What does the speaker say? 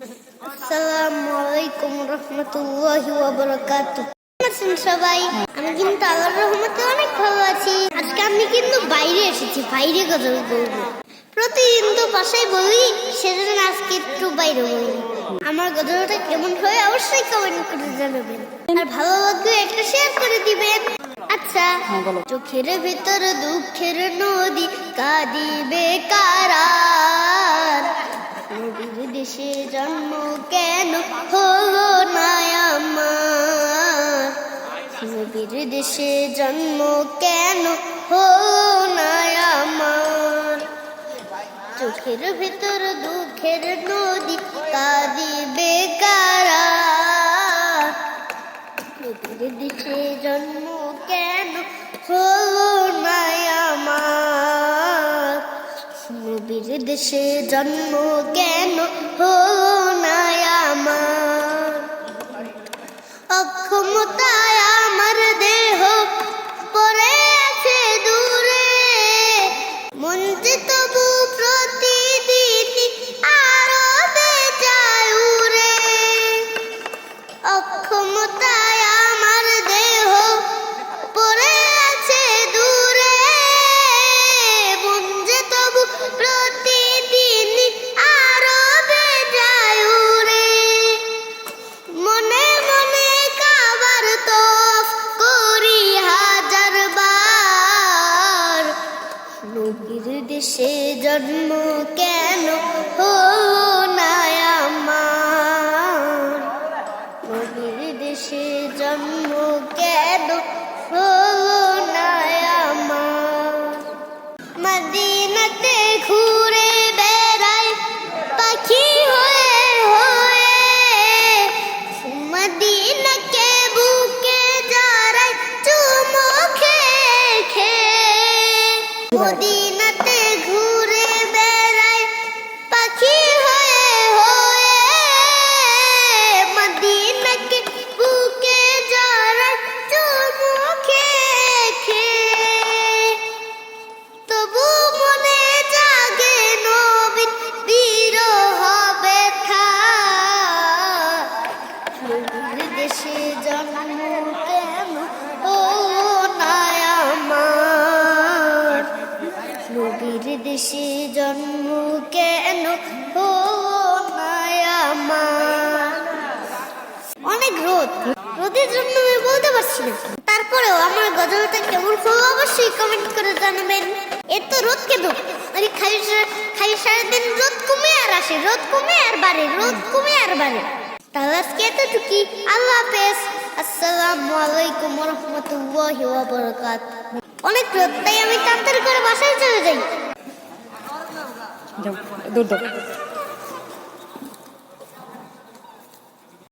আসসালামু আলাইকুম রহমতুল্লাহি ওয়া বারাকাতুহু আছেন সবাই আমি কিন্তু আল্লাহর রহমতে অনেক ভালো আছি। আজকে আমি কিন্তু বাইরে এসেছি বাইরে গজল বলব। প্রতিদিন তো বাসায় বলি সেজন্য আজকে একটু বাইরে বলব আমার গজলটা কেমন হয় অবশ্যই কমেন্ট করে জানাবেন। আর ভালো লাগলে একটা শেয়ার করে দিবেন। আচ্ছা চোখের ভিতর দুঃখের নদী কাঁদিবে কারার দেশে জন্ম কেন হলো না দেশে জন্ম কেন হলো না চোখের ভিতর দুঃখের নদী কাঁদিবে কারা নবীর দেশে জন্ম কেন হলো না নবীর দেশে জন্ম কেন হো না আমার? অক্ষমতায় দেশে জন্ম কেন হলো না আমার? নবীর দেশে জন্ম কেন হলো না আমার? মদিনাতে ঘুরে বেড়াই পাখি হয়ে হয়ে, মদিনাকে বুকে জড়াই চুমো খেয়ে খেয়ে। মদিনাতে নবীর দেশে জন্ম কেন অনেক রোদ। রোদের জন্য আমি বলতে পারছি না। তারপরেও আমার গজলটা কেমন হলো অবশ্যই কমেন্ট করে জানাবেন। এত রোদ কেন? মানে খাই খাই সারাদিন রোদ কমে আর আসে, রোদ কমে আর বাড়ে, রোদ কমে আর বাড়ে। তাহলে আজকে এতটুকুই। আল্লাহ হাফেজ। আসসালামু আলাইকুম রহমতুল্লাহি ওয়া বারাকাতুহু। অনেক রোদ, তাই আমি তাড়াতাড়ি করে বাসায় চলে যাই। দৌড় দাও।